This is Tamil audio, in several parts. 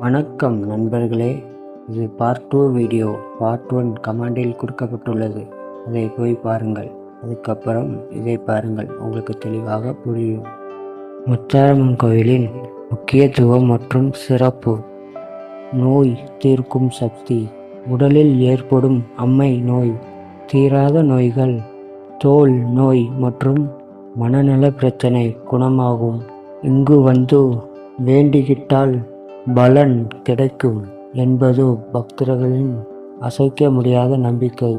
வணக்கம் நண்பர்களே. இது part two video part one கமாண்டில் கொடுக்கப்பட்டுள்ளது. அதை போய் பாருங்கள். அதுக்கப்புறம் இதை பாருங்கள். உங்களுக்கு தெளிவாக புரியும். முத்தாரம்மன் கோவிலின் முக்கியத்துவம் மற்றும் சிறப்பு. நோய் தீர்க்கும் சக்தி. உடலில் ஏற்படும் அம்மை நோய் தீராத நோய்கள் தோல் நோய் மற்றும் மனநல பிரச்சனை குணமாகும். இங்கு வந்து வேண்டிக்கிட்டால் பலன் கிடைக்கும் என்பது பக்தர்களின் அசைக்க முடியாத நம்பிக்கை.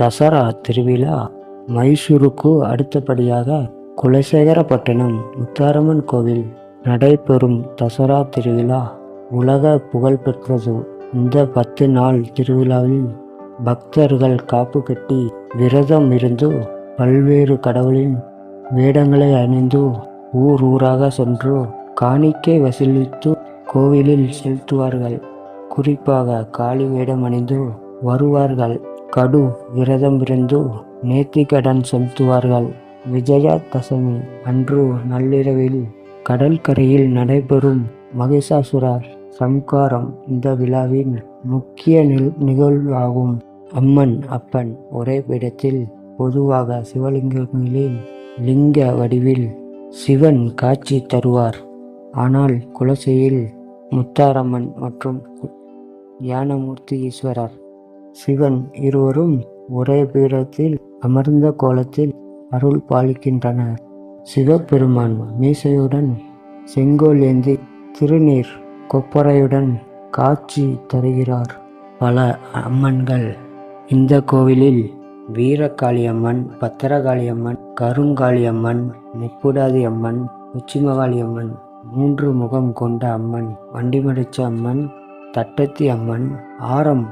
தசரா திருவிழா மைசூருக்கு அடுத்தபடியாக குலசேகரப்பட்டினம் முத்தாரம்மன் கோவில் நடைபெறும் தசரா திருவிழா உலக புகழ்பெற்றது இந்த பத்து நாள் திருவிழாவில் பக்தர்கள் காப்பு கட்டி விரதம் இருந்து பல்வேறு கடவுளின் வேடங்களை அணிந்து ஊர் ஊராக சென்று காணிக்கை வசூலித்து கோவிலில் செலுத்துவார்கள். குறிப்பாக காளி வேடம் அணிந்து வருவார்கள். கடு விரதம் இருந்து நேர்த்திக்கடன் செலுத்துவார்கள். விஜயா தசமி அன்று நள்ளிரவில் கடற்கரையில் நடைபெறும் மகிஷாசுரர் சம்காரம் இந்த விழாவின் முக்கிய நிகழ்வாகும். அம்மன் அப்பன் ஒரே பீடத்தில் பொதுவாக சிவலிங்கங்களில் லிங்க வடிவில் சிவன் காட்சி தருவார். ஆனால் குலசையில் முத்தாரம்மன் மற்றும் ஞானமூர்த்தி ஈஸ்வரர். சிவன் இருவரும் ஒரே பீடத்தில் அமர்ந்த கோலத்தில் அருள் பாலிக்கின்றனர். சிவபெருமான் மீசையுடன் செங்கோல் ஏந்தி திருநீர் கொப்பரையுடன் காட்சி தருகிறார். பல அம்மன்கள் இந்த கோவிலில் வீரகாளியம்மன் பத்திரகாளியம்மன் கருங்காளியம்மன் முப்புடாதி அம்மன் உச்சிமகாளியம்மன் மூன்று முகம் கொண்ட அம்மன் வண்டிமடிச்ச அம்மன் தட்டத்தி அம்மன் ஆரம்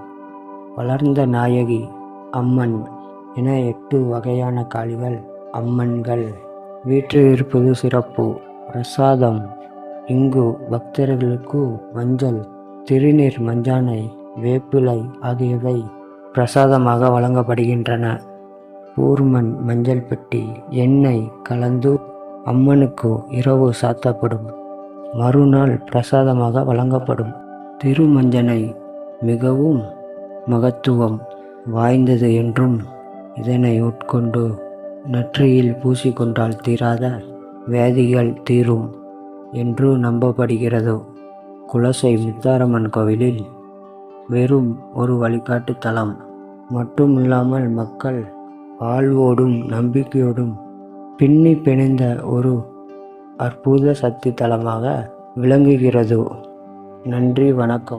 வளர்ந்த நாயகி அம்மன் என எட்டு வகையான காளிகள் அம்மன்கள். வீற்றில் இருப்பது சிறப்பு பிரசாதம். இங்கு பக்தர்களுக்கு மஞ்சள் திருநீர் மஞ்சானை வேப்பிலை ஆகியவை பிரசாதமாக வழங்கப்படுகின்றன. பூர்மன் மஞ்சள் பெட்டி எண்ணெய் கலந்து அம்மனுக்கு இரவு சாத்தப்படும். மறுநாள் பிரசாதமாக வழங்கப்படும். திருமஞ்சனை மிகவும் மகத்துவம் வாய்ந்தது என்றும் இதனை உட்கொண்டு நெற்றியில் பூசிக்கொண்டால் தீராத வியாதிகள் தீரும் என்று நம்பப்படுகிறது? குலசை முத்தாரம்மன் கோவிலில் வெறும் ஒரு வழிகாட்டு தலம் மட்டுமில்லாமல் மக்கள் வாழ்வோடும் நம்பிக்கையோடும் பின்னி பிணைந்த ஒரு அற்புத சக்தி தலமாக விளங்குகிறது. நன்றி வணக்கம்.